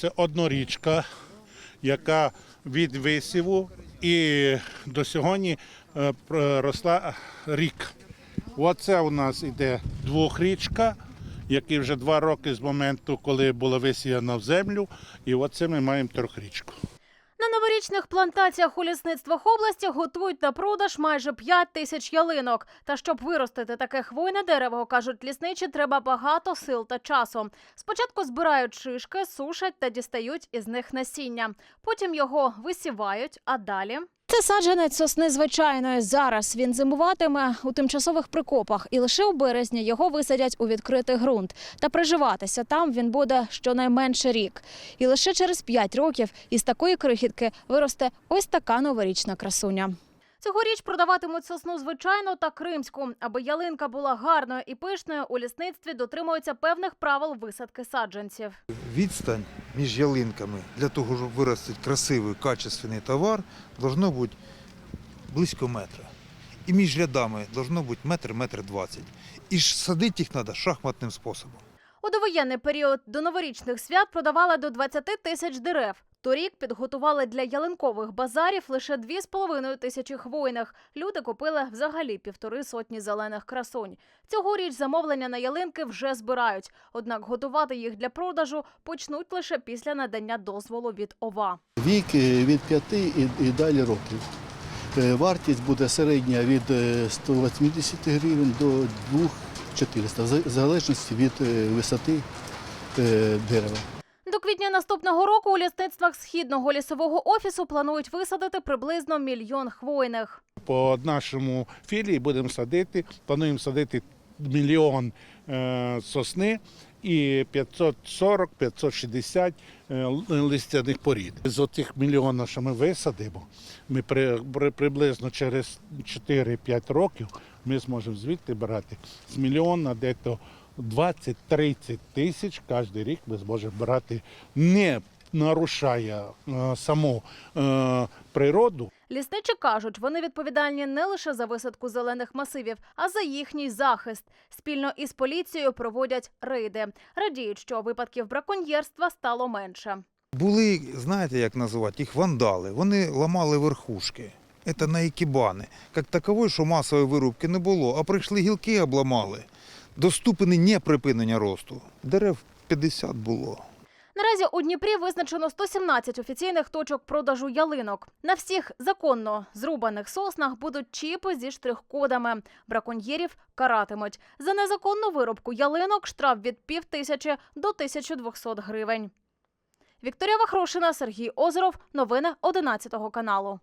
Це однорічка, яка від висіву і до сьогодні е, росла рік. Оце у нас іде двохрічка, яка вже два роки з моменту, коли була висіяна в землю. І оце ми маємо трьохрічку. Новорічних плантаціях у лісництвах області готують на продаж майже 5 тисяч ялинок. Та щоб виростити таке хвойне дерево, кажуть лісничі, треба багато сил та часу. Спочатку збирають шишки, сушать та дістають із них насіння. Потім його висівають, а далі. Це саджанець сосни звичайної. Зараз він зимуватиме у тимчасових прикопах, і лише у березні його висадять у відкритий ґрунт. Та приживатися там він буде щонайменше рік. І лише через 5 років із такої крихітки виросте ось така новорічна красуня. Цьогоріч продаватимуть сосну звичайну та кримську. Аби ялинка була гарною і пишною, у лісництві дотримуються певних правил висадки саджанців. Відстань між ялинками для того, щоб виростити красивий, качественний товар, должно бути близько метра. І між рядами должно бути метр, метр двадцять. І ж садити їх треба шахматним способом. У довоєнний період до новорічних свят продавали до 20 тисяч дерев. Торік підготували для ялинкових базарів лише 2,5 тисячі хвойних. Люди купили взагалі півтори сотні зелених красунь. Цьогоріч замовлення на ялинки вже збирають. Однак готувати їх для продажу почнуть лише після надання дозволу від ОВА. Вік е, від 5 і, далі років. Е, Вартість буде середня від е, 180 гривень до 2400, в за- залежності від е, висоти е, дерева. До квітня наступного року у лісництвах східного лісового офісу планують висадити приблизно мільйон хвойних. По нашому філії будемо садити, плануємо садити мільйон е, сосни і 540-560 е, листяних порід. З отих мільйона, що ми висадимо, ми при, при- приблизно через 4-5 років ми зможемо звідти брати з мільйона дето 20-30 тисяч кожен рік ми зможемо брати, не нарушає е, саму е, природу. Лісничі кажуть, вони відповідальні не лише за висадку зелених масивів, а за їхній захист. Спільно із поліцією проводять рейди. Радіють, що випадків браконьєрства стало менше. Були, знаєте, як називати, їх вандали. Вони ламали верхушки. Це на екібани. Як такової, що масової вирубки не було, а прийшли гілки обламали. До ступені неприпинення росту. Дерев 50 було. Наразі у Дніпрі визначено 117 офіційних точок продажу ялинок. На всіх законно зрубаних соснах будуть чіпи зі штрих-кодами. Браконьєрів каратимуть. За незаконну вирубку ялинок штраф від півтисячі до 1200 гривень. Вікторія Вахрушина, Сергій Озеров. Новини 11 каналу.